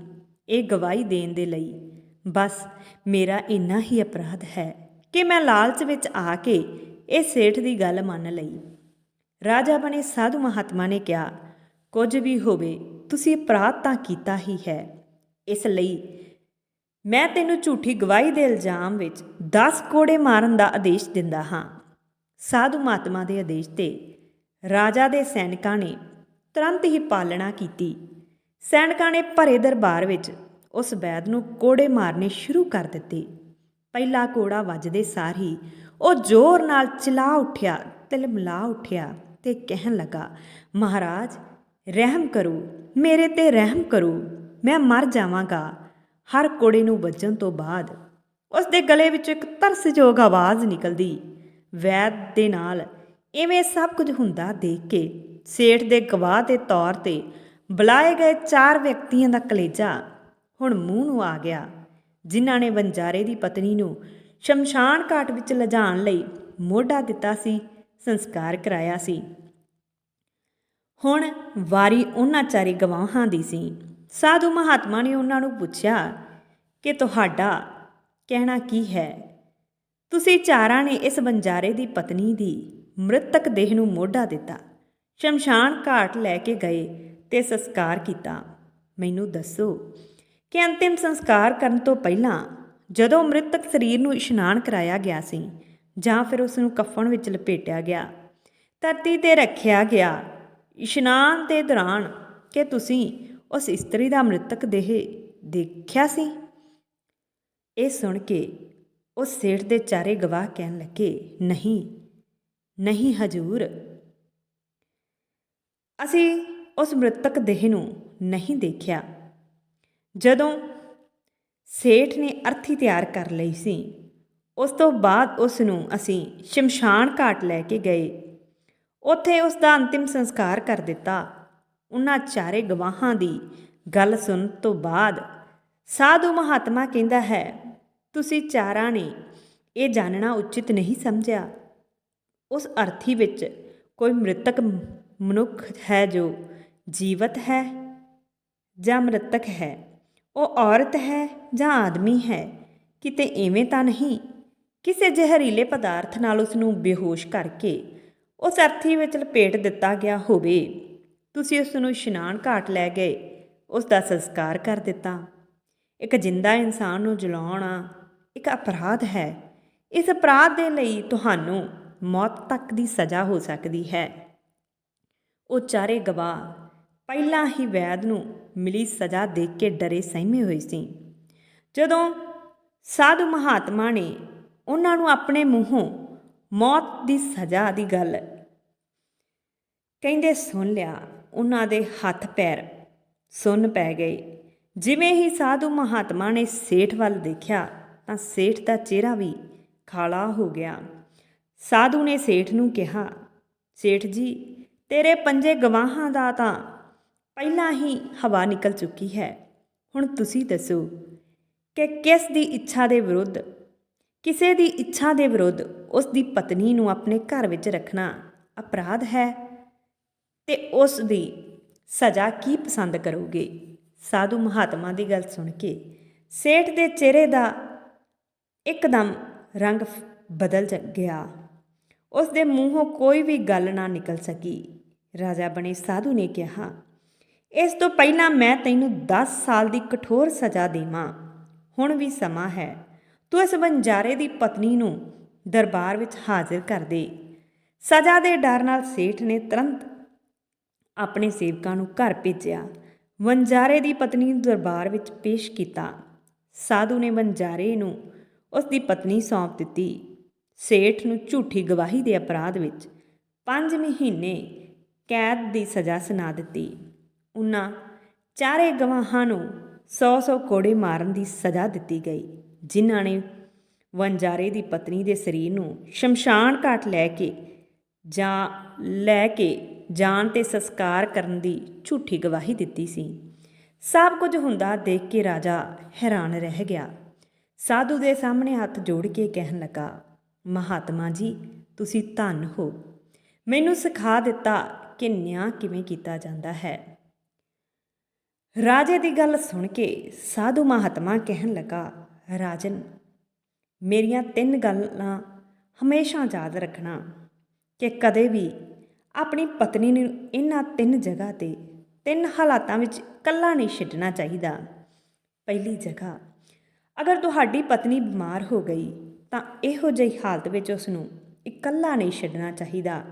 ਇਹ ਗਵਾਹੀ ਦੇਣ ਦੇ ਲਈ, ਬਸ, ਮੇਰਾ ਇੰਨਾ ਹੀ ਅਪਰਾਧ ਹੈ ਕਿ ਮੈਂ ਲਾਲਚ ਵਿੱਚ ਆ ਕੇ ਇਹ ਸੇਠ ਦੀ ਗੱਲ ਮੰਨ ਲਈ। ਰਾਜਾ ਬਣੇ ਸਾਧੂ ਮਹਾਤਮਾ ਨੇ ਕਿਹਾ, ਕੁਝ ਵੀ ਹੋਵੇ, ਤੁਸੀਂ ਅਪਰਾਧ ਤਾਂ ਕੀਤਾ ਹੀ ਹੈ। ਇਸ ਲਈ ਮੈਂ ਤੈਨੂੰ ਝੂਠੀ ਗਵਾਹੀ ਦੇ ਇਲਜ਼ਾਮ ਵਿੱਚ 10 ਕੋੜੇ ਮਾਰਨ ਦਾ ਆਦੇਸ਼ ਦਿੰਦਾ ਹਾਂ। ਸਾਧੂ ਮਹਾਤਮਾ ਦੇ ਆਦੇਸ਼ ਤੇ ਰਾਜਾ ਦੇ ਸੈਨਿਕਾਂ ਨੇ ਤੁਰੰਤ ਹੀ ਪਾਲਣਾ ਕੀਤੀ। ਸੈਨਿਕਾਂ ਨੇ ਭਰੇ ਦਰਬਾਰ ਵਿੱਚ ਉਸ ਵੈਦ ਨੂੰ ਕੋੜੇ ਮਾਰਨੇ ਸ਼ੁਰੂ ਕਰ ਦਿੱਤੇ। ਪਹਿਲਾ ਕੋੜਾ ਵੱਜਦੇ ਸਾਰ ਹੀ ਉਹ ਜ਼ੋਰ ਨਾਲ ਚਿਲਾ ਉੱਠਿਆ, ਤਿਲਮਲਾ ਉੱਠਿਆ ਤੇ ਕਹਿਣ ਲੱਗਾ, ਮਹਾਰਾਜ, ਰਹਿਮ ਕਰੋ, ਮੇਰੇ ਤੇ ਰਹਿਮ ਕਰੋ, ਮੈਂ ਮਰ ਜਾਵਾਂਗਾ। ਹਰ ਕੋੜੇ ਨੂੰ ਵੱਜਣ ਤੋਂ ਬਾਅਦ ਉਸ ਦੇ ਗਲੇ ਵਿੱਚੋਂ ਇੱਕ ਤਰਸਯੋਗ ਆਵਾਜ਼ ਨਿਕਲਦੀ। ਵੈਦ ਦੇ ਨਾਲ ਇਵੇਂ ਸਭ ਕੁਝ ਹੁੰਦਾ ਦੇਖ ਕੇ ਸੇਠ ਦੇ ਗਵਾਹ ਦੇ ਤੌਰ ਤੇ ਬੁਲਾਏ ਗਏ ਚਾਰ ਵਿਅਕਤੀਆਂ ਦਾ ਕਲੇਜਾ ਹੁਣ ਮੂੰਹ ਨੂੰ ਆ ਗਿਆ, ਜਿਨ੍ਹਾਂ ਨੇ ਵੰਜਾਰੇ ਦੀ ਪਤਨੀ ਨੂੰ ਸ਼ਮਸ਼ਾਨ ਘਾਟ ਵਿੱਚ ਲਿਜਾਣ ਲਈ ਮੋਢਾ ਦਿੱਤਾ ਸੀ, ਸੰਸਕਾਰ ਕਰਾਇਆ ਸੀ। ਹੁਣ ਵਾਰੀ ਉਹਨਾਂ ਚਾਰੇ ਗਵਾਹਾਂ ਦੀ ਸੀ। ਸਾਧੂ ਮਹਾਤਮਾ ਨੇ ਉਹਨਾਂ ਨੂੰ ਪੁੱਛਿਆ ਕਿ ਤੁਹਾਡਾ ਕਹਿਣਾ ਕੀ ਹੈ? ਤੁਸੀਂ ਚਾਰਾਂ ਨੇ ਇਸ ਵੰਜਾਰੇ ਦੀ ਪਤਨੀ ਦੀ ਮ੍ਰਿਤਕ ਦੇਹ ਨੂੰ ਮੋਢਾ ਦਿੱਤਾ। ਸ਼ਮਸ਼ਾਨ ਘਾਟ ਲੈ ਕੇ ਗਏ ਤੇ ਸੰਸਕਾਰ ਕੀਤਾ। ਮੈਨੂੰ ਦੱਸੋ ਕਿ ਅੰਤਿਮ ਸੰਸਕਾਰ ਕਰਨ ਤੋਂ ਪਹਿਲਾਂ ਜਦੋਂ ਮ੍ਰਿਤਕ ਸਰੀਰ ਨੂੰ ਇਸ਼ਨਾਨ ਕਰਾਇਆ ਗਿਆ ਸੀ ਜਾਂ ਫਿਰ ਉਸ ਨੂੰ ਕਫਨ ਵਿੱਚ ਲਪੇਟਿਆ ਗਿਆ, ਧਰਤੀ ਤੇ ਰੱਖਿਆ ਗਿਆ, ਇਸ਼ਨਾਨ ਦੇ ਦੌਰਾਨ ਕਿ ਤੁਸੀਂ ਉਸ ਇਸਤਰੀ ਦਾ ਮ੍ਰਿਤਕ ਦੇਹ ਦੇਖਿਆ ਸੀ? ਇਹ ਸੁਣ ਕੇ ਉਸ ਸੇਠ ਦੇ ਚਾਰੇ ਗਵਾਹ ਕਹਿਣ ਲੱਗੇ, ਨਹੀਂ ਨਹੀਂ ਹਜੂਰ ਅਸੀਂ ਉਸ ਮ੍ਰਿਤਕ ਦੇਹ ਨੂੰ ਨਹੀਂ ਦੇਖਿਆ। ਜਦੋਂ ਸੇਠ ਨੇ ਅਰਥੀ ਤਿਆਰ ਕਰ ਲਈ ਸੀ, ਉਸ ਤੋਂ ਬਾਅਦ ਉਸ ਨੂੰ ਅਸੀਂ ਸ਼ਮਸ਼ਾਨ ਘਾਟ ਲੈ ਕੇ ਗਏ। ਉੱਥੇ ਉਸ ਦਾ ਅੰਤਿਮ ਸੰਸਕਾਰ ਕਰ ਦਿੱਤਾ। ਉਹਨਾਂ ਚਾਰੇ ਗਵਾਹਾਂ ਦੀ ਗੱਲ ਸੁਣਨ ਤੋਂ ਬਾਅਦ ਸਾਧੂ ਮਹਾਤਮਾ ਕਹਿੰਦਾ ਹੈ, ਤੁਸੀਂ ਚਾਰਾਂ ਨੇ ਇਹ ਜਾਣਨਾ ਉਚਿਤ ਨਹੀਂ ਸਮਝਿਆ। ਉਸ ਅਰਥੀ ਵਿੱਚ ਕੋਈ ਮ੍ਰਿਤਕ ਮਨੁੱਖ ਹੈ ਜੋ ਜੀਵਤ ਹੈ ਜਾਂ ਮ੍ਰਿਤਕ ਹੈ। ਉਹ ਔਰਤ ਹੈ ਜਾਂ ਆਦਮੀ ਹੈ, ਕਿਤੇ ਐਵੇਂ ਤਾਂ ਨਹੀਂ। ਕਿਸੇ ਜ਼ਹਿਰੀਲੇ ਪਦਾਰਥ ਨਾਲ ਉਸ ਨੂੰ ਬੇਹੋਸ਼ ਕਰਕੇ ਉਸ ਅਰਥੀ ਵਿੱਚ ਲਪੇਟ ਦਿੱਤਾ ਗਿਆ ਹੋਵੇ। ਤੁਸੀਂ ਉਸ ਨੂੰ ਇਸ਼ਨਾਨ ਘਾਟ ਲੈ ਗਏ ਉਸ ਦਾ ਸੰਸਕਾਰ ਕਰ ਦਿੱਤਾ। ਇੱਕ ਜਿੰਦਾ ਇਨਸਾਨ ਨੂੰ ਜਲਾਉਣਾ ਇੱਕ ਅਪਰਾਧ ਹੈ। ਇਸ ਅਪਰਾਧ ਦੇ ਲਈ ਤੁਹਾਨੂੰ ਮੌਤ ਤੱਕ ਦੀ ਸਜ਼ਾ ਹੋ ਸਕਦੀ ਹੈ। ਉਹ ਚਾਰੇ ਗਵਾਹ ਪਹਿਲਾਂ ਹੀ ਵੈਦ ਨੂੰ ਮਿਲੀ ਸਜ਼ਾ ਦੇਖ ਕੇ ਡਰੇ ਸਹਿਮੇ ਹੋਏ ਸੀ। ਜਦੋਂ ਸਾਧੂ ਮਹਾਤਮਾ ਨੇ ਉਹਨਾਂ ਨੂੰ ਆਪਣੇ ਮੂੰਹੋਂ ਮੌਤ ਦੀ ਸਜ਼ਾ ਦੀ ਗੱਲ ਕਹਿੰਦੇ ਸੁਣ ਲਿਆ, ਉਹਨਾਂ ਦੇ ਹੱਥ ਪੈਰ ਸੁੰਨ ਪੈ ਗਏ। ਜਿਵੇਂ ਹੀ ਸਾਧੂ ਮਹਾਤਮਾ ਨੇ ਸੇਠ ਵੱਲ ਦੇਖਿਆ, ਤਾਂ ਸੇਠ ਦਾ ਚਿਹਰਾ ਵੀ ਖਾਲਾ ਹੋ ਗਿਆ। ਸਾਧੂ ਨੇ ਸੇਠ ਨੂੰ ਕਿਹਾ, ਸੇਠ ਜੀ ਤੇਰੇ ਪੰਜੇ ਗਵਾਹਾਂ ਦਾ ਤਾਂ ਪਹਿਲਾਂ ਹੀ ਹਵਾ ਨਿਕਲ ਚੁੱਕੀ ਹੈ। ਹੁਣ ਤੁਸੀਂ ਦੱਸੋ ਕਿ ਕਿਸ ਦੀ ਇੱਛਾ ਦੇ ਵਿਰੁੱਧ, ਕਿਸੇ ਦੀ ਇੱਛਾ ਦੇ ਵਿਰੁੱਧ ਉਸ ਦੀ ਪਤਨੀ ਨੂੰ ਆਪਣੇ ਘਰ ਵਿੱਚ ਰੱਖਣਾ ਅਪਰਾਧ ਹੈ ਤੇ ਉਸ ਦੀ ਸਜ਼ਾ ਕੀ ਪਸੰਦ ਕਰੋਗੇ? ਸਾਧੂ ਮਹਾਤਮਾ ਦੀ ਗੱਲ ਸੁਣ ਕੇ ਸੇਠ ਦੇ ਚਿਹਰੇ ਦਾ ਇੱਕਦਮ ਰੰਗ ਬਦਲ ਜ- ਗਿਆ। ਉਸ ਦੇ ਮੂੰਹੋਂ ਕੋਈ ਵੀ ਗੱਲ ਨਾ ਨਿਕਲ ਸਕੀ। ਰਾਜਾ ਬਣੇ ਸਾਧੂ ਨੇ ਕਿਹਾ, ਇਸ ਤੋਂ ਪਹਿਲਾਂ ਮੈਂ ਤੈਨੂੰ 10 ਸਾਲ ਦੀ ਕਠੋਰ ਸਜ਼ਾ ਦੇਵਾਂ। ਹੁਣ ਵੀ ਸਮਾਂ ਹੈ। ਤੂੰ ਇਸ ਬੰਜਾਰੇ ਦੀ ਪਤਨੀ ਨੂੰ ਦਰਬਾਰ ਵਿੱਚ ਹਾਜ਼ਰ ਕਰ ਦੇ। ਸਜ਼ਾ ਦੇ ਡਰ ਨਾਲ ਸੇਠ ਨੇ ਤੁਰੰਤ ਆਪਣੇ ਸੇਵਕਾਂ ਨੂੰ ਘਰ ਭੇਜਿਆ। ਵੰਜਾਰੇ ਦੀ ਪਤਨੀ ਨੂੰ ਦਰਬਾਰ ਵਿੱਚ ਪੇਸ਼ ਕੀਤਾ। ਸਾਧੂ ਨੇ ਵੰਜਾਰੇ ਨੂੰ ਉਸ ਦੀ ਪਤਨੀ ਸੌਂਪ ਦਿੱਤੀ। ਸੇਠ ਨੂੰ ਝੂਠੀ ਗਵਾਹੀ ਦੇ ਅਪਰਾਧ ਵਿੱਚ 5 ਮਹੀਨੇ ਕੈਦ ਦੀ ਸਜ਼ਾ ਸੁਣਾ ਦਿੱਤੀ। ਉਹਨਾਂ ਚਾਰੇ ਗਵਾਹਾਂ ਨੂੰ 100-100 ਕੋੜੇ ਮਾਰਨ ਦੀ ਸਜ਼ਾ ਦਿੱਤੀ ਗਈ, ਜਿਨ੍ਹਾਂ ਨੇ ਵੰਜਾਰੇ ਦੀ ਪਤਨੀ ਦੇ ਸਰੀਰ ਨੂੰ ਸ਼ਮਸ਼ਾਨ ਘਾਟ ਲੈ ਕੇ ਜਾਂ ਲੈ ਕੇ ਜਾਣ ਤੇ ਸੰਸਕਾਰ ਕਰਨ ਦੀ ਝੂਠੀ ਗਵਾਹੀ ਦਿੱਤੀ ਸੀ। ਸਭ ਕੁਝ ਹੁੰਦਾ ਦੇਖ ਕੇ ਰਾਜਾ ਹੈਰਾਨ ਰਹਿ ਗਿਆ। ਸਾਧੂ ਦੇ ਸਾਹਮਣੇ ਹੱਥ ਜੋੜ ਕੇ ਕਹਿਣ ਲੱਗਾ, ਮਹਾਤਮਾ ਜੀ, ਤੁਸੀਂ ਧੰਨ ਹੋ। ਮੈਨੂੰ ਸਿਖਾ ਦਿੱਤਾ ਕਿ ਨਿਆਂ ਕਿਵੇਂ ਕੀਤਾ ਜਾਂਦਾ ਹੈ। ਰਾਜੇ ਦੀ ਗੱਲ ਸੁਣ ਕੇ ਸਾਧੂ ਮਹਾਤਮਾ ਕਹਿਣ ਲੱਗਾ, ਰਾਜਨ, ਮੇਰੀਆਂ ਤਿੰਨ ਗੱਲਾਂ ਹਮੇਸ਼ਾ ਯਾਦ ਰੱਖਣਾ ਕਿ ਕਦੇ ਵੀ ਆਪਣੀ ਪਤਨੀ ਨੂੰ ਇਹਨਾਂ ਤਿੰਨ ਜਗ੍ਹਾ ਤੇ ਤਿੰਨ ਹਾਲਾਤਾਂ ਵਿੱਚ ਇਕੱਲਾ ਨਹੀਂ ਛੱਡਣਾ ਚਾਹੀਦਾ। ਪਹਿਲੀ ਜਗ੍ਹਾ, ਅਗਰ ਤੁਹਾਡੀ ਪਤਨੀ ਬਿਮਾਰ ਹੋ ਗਈ ਤਾਂ ਇਹੋ ਜਿਹੀ ਹਾਲਤ ਵਿੱਚ ਉਸ ਨੂੰ ਇਕੱਲਾ ਨਹੀਂ ਛੱਡਣਾ ਚਾਹੀਦਾ,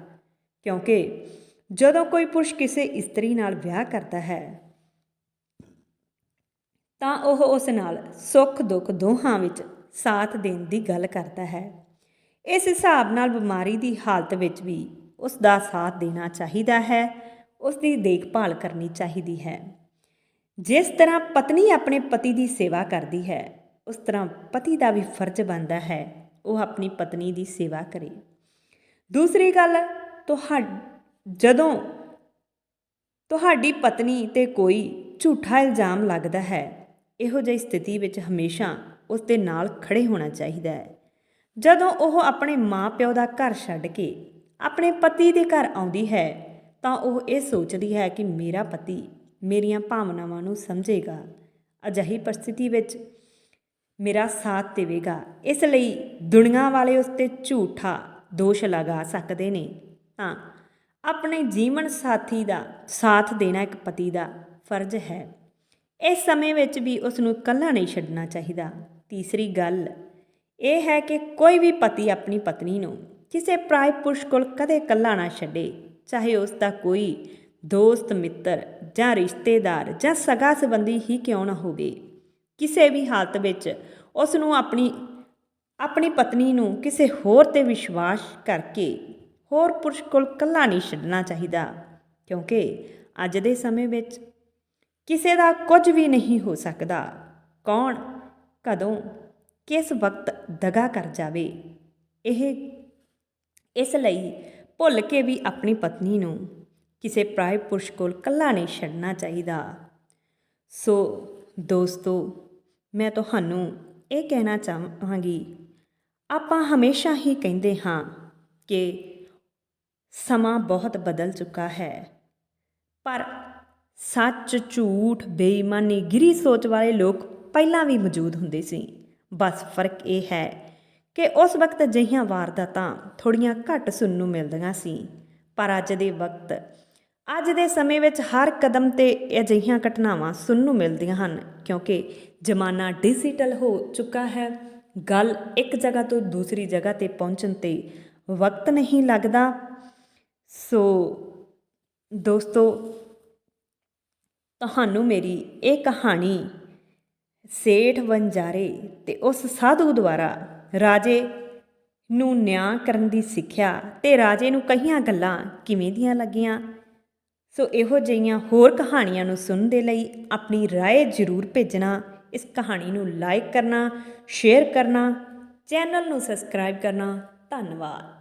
ਕਿਉਂਕਿ ਜਦੋਂ ਕੋਈ ਪੁਰਸ਼ ਕਿਸੇ ਇਸਤਰੀ ਨਾਲ ਵਿਆਹ ਕਰਦਾ ਹੈ, ਤਾਂ ਉਹ ਉਸ ਨਾਲ ਸੁੱਖ ਦੁੱਖ ਦੋਹਾਂ ਵਿੱਚ ਸਾਥ ਦੇਣ ਦੀ ਗੱਲ ਕਰਦਾ ਹੈ। ਇਸ ਹਿਸਾਬ ਨਾਲ ਬਿਮਾਰੀ ਦੀ ਹਾਲਤ ਵਿੱਚ ਵੀ ਉਸ ਦਾ ਸਾਥ ਦੇਣਾ ਚਾਹੀਦਾ ਹੈ ਉਸ ਦੀ ਦੇਖਭਾਲ ਕਰਨੀ ਚਾਹੀਦੀ ਹੈ। ਜਿਸ ਤਰ੍ਹਾਂ ਪਤਨੀ ਆਪਣੇ ਪਤੀ ਦੀ ਸੇਵਾ ਕਰਦੀ ਹੈ, ਉਸ ਤਰ੍ਹਾਂ ਪਤੀ ਦਾ ਵੀ ਫਰਜ਼ ਬਣਦਾ ਹੈ, ਉਹ ਆਪਣੀ ਪਤਨੀ ਦੀ ਸੇਵਾ ਕਰੇ। ਦੂਸਰੀ ਗੱਲ ਤੁਹਾ ਜਦੋਂ ਤੁਹਾਡੀ ਪਤਨੀ ਤੇ ਕੋਈ ਝੂਠਾ ਇਲਜ਼ਾਮ ਲੱਗਦਾ ਹੈ, ਇਹੋ ਜਿਹੀ ਸਥਿਤੀ ਵਿੱਚ ਹਮੇਸ਼ਾ ਉਸ ਦੇ ਨਾਲ ਖੜੇ ਹੋਣਾ ਚਾਹੀਦਾ ਹੈ। ਜਦੋਂ ਉਹ ਆਪਣੇ ਮਾਪਿਓ ਦਾ ਘਰ ਛੱਡ ਕੇ ਆਪਣੇ ਪਤੀ ਦੇ ਘਰ ਆਉਂਦੀ ਹੈ, ਤਾਂ ਉਹ ਇਹ ਸੋਚਦੀ ਹੈ ਕਿ ਮੇਰਾ ਪਤੀ ਮੇਰੀਆਂ ਭਾਵਨਾਵਾਂ ਨੂੰ ਸਮਝੇਗਾ, ਅਜਿਹੀ ਪਰਿਸਥਿਤੀ ਵਿੱਚ ਮੇਰਾ ਸਾਥ ਦੇਵੇਗਾ। ਇਸ ਲਈ ਦੁਨੀਆ ਵਾਲੇ ਉਸ ਤੇ ਝੂਠਾ ਦੋਸ਼ ਲਗਾ ਸਕਦੇ ਨੇ। ਤਾਂ ਆਪਣੇ ਜੀਵਨ ਸਾਥੀ ਦਾ ਸਾਥ ਦੇਣਾ ਇੱਕ ਪਤੀ ਦਾ ਫਰਜ਼ ਹੈ। ਇਸ ਸਮੇਂ ਵਿੱਚ ਵੀ ਉਸ ਨੂੰ ਇਕੱਲਾ ਨਹੀਂ ਛੱਡਣਾ ਚਾਹੀਦਾ। ਤੀਸਰੀ ਗੱਲ ਇਹ ਹੈ ਕਿ ਕੋਈ ਵੀ ਪਤੀ ਆਪਣੀ ਪਤਨੀ ਨੂੰ ਕਿਸੇ ਪ੍ਰਾਇ ਪੁਰਸ਼ ਕੋਲ ਕਦੇ ਇਕੱਲਾ ਨਾ ਛੱਡੇ, ਚਾਹੇ ਉਸ ਦਾ ਕੋਈ ਦੋਸਤ, ਮਿੱਤਰ ਜਾਂ ਰਿਸ਼ਤੇਦਾਰ ਜਾਂ ਸਗਾ ਸੰਬੰਧੀ ਹੀ ਕਿਉਂ ਨਾ ਹੋਵੇ। ਕਿਸੇ ਵੀ ਹਾਲਤ ਵਿੱਚ ਉਸ ਨੂੰ ਆਪਣੀ ਆਪਣੀ ਪਤਨੀ ਨੂੰ ਕਿਸੇ ਹੋਰ ਤੇ ਵਿਸ਼ਵਾਸ ਕਰਕੇ ਹੋਰ ਪੁਰਸ਼ ਕੋਲ ਇਕੱਲਾ ਨਹੀਂ ਛੱਡਣਾ ਚਾਹੀਦਾ, ਕਿਉਂਕਿ ਅੱਜ ਦੇ ਸਮੇਂ ਵਿੱਚ ਕਿਸੇ ਦਾ ਕੁਝ ਵੀ ਨਹੀਂ ਹੋ ਸਕਦਾ। ਕੌਣ, ਕਦੋਂ, ਕਿਸ ਵਕਤ ਦਗਾ ਕਰ ਜਾਵੇ। ਇਹ, ਇਸ ਲਈ ਭੁੱਲ ਕੇ ਵੀ ਆਪਣੀ ਪਤਨੀ ਨੂੰ ਕਿਸੇ ਪ੍ਰਾਇ ਪੁਰਸ਼ ਕੋਲ ਕੱਲਾ ਨਹੀਂ ਛੱਡਣਾ ਚਾਹੀਦਾ। ਸੋ ਦੋਸਤੋ, ਮੈਂ ਤੁਹਾਨੂੰ ਇਹ ਕਹਿਣਾ ਚਾਹਾਂਗੀ, ਆਪਾਂ ਹਮੇਸ਼ਾ ਹੀ ਕਹਿੰਦੇ ਹਾਂ ਕਿ ਸਮਾਂ ਬਹੁਤ ਬਦਲ ਚੁੱਕਾ ਹੈ। ਪਰ ਸੱਚ, ਝੂਠ, ਬੇਈਮਾਨੀ, ਗਿਰੀ ਸੋਚ ਵਾਲੇ ਲੋਕ ਪਹਿਲਾਂ ਵੀ ਮੌਜੂਦ ਹੁੰਦੇ ਸੀ। ਬਸ ਫ਼ਰਕ ਇਹ ਹੈ ਕਿ ਉਸ ਵਕਤ ਅਜਿਹੀਆਂ ਵਾਰਦਾਤਾਂ ਥੋੜੀਆਂ ਘੱਟ ਸੁਣਨ ਨੂੰ ਮਿਲਦੀਆਂ ਸੀ। ਪਰ ਅੱਜ ਦੇ ਵਕਤ, ਅੱਜ ਦੇ ਸਮੇਂ ਵਿੱਚ ਹਰ ਕਦਮ ਤੇ ਅਜਿਹੀਆਂ ਘਟਨਾਵਾਂ ਸੁਣਨ ਨੂੰ ਮਿਲਦੀਆਂ ਹਨ, ਕਿਉਂਕਿ ਜ਼ਮਾਨਾ ਡਿਜੀਟਲ ਹੋ ਚੁੱਕਾ ਹੈ। ਗੱਲ ਇੱਕ ਜਗ੍ਹਾ ਤੋਂ ਦੂਸਰੀ ਜਗ੍ਹਾ ਤੇ ਪਹੁੰਚਣ ਤੇ ਵਕਤ ਨਹੀਂ ਲੱਗਦਾ। ਸੋ ਦੋਸਤੋ ਤੁਹਾਨੂੰ ਮੇਰੀ ਇਹ ਕਹਾਣੀ ਸੇਠ ਵੰਜਾਰੇ ਤੇ ਉਸ ਸਾਧੂ ਦੁਆਰਾ ਰਾਜੇ ਨੂੰ ਨਿਆਂ ਕਰਨ ਦੀ ਸਿੱਖਿਆ ਤੇ ਰਾਜੇ ਨੂੰ ਕਈਆਂ ਗੱਲਾਂ ਕਿਵੇਂ ਦੀਆਂ ਲੱਗੀਆਂ ਸੋ ਇਹੋ ਜਿਹੀਆਂ ਹੋਰ ਕਹਾਣੀਆਂ ਨੂੰ ਸੁਣਨ ਦੇ ਲਈ ਆਪਣੀ رائے ਜ਼ਰੂਰ ਭੇਜਣਾ ਇਸ ਕਹਾਣੀ ਨੂੰ ਲਾਈਕ ਕਰਨਾ ਸ਼ੇਅਰ ਕਰਨਾ ਚੈਨਲ ਨੂੰ ਸਬਸਕ੍ਰਾਈਬ ਕਰਨਾ ਧੰਨਵਾਦ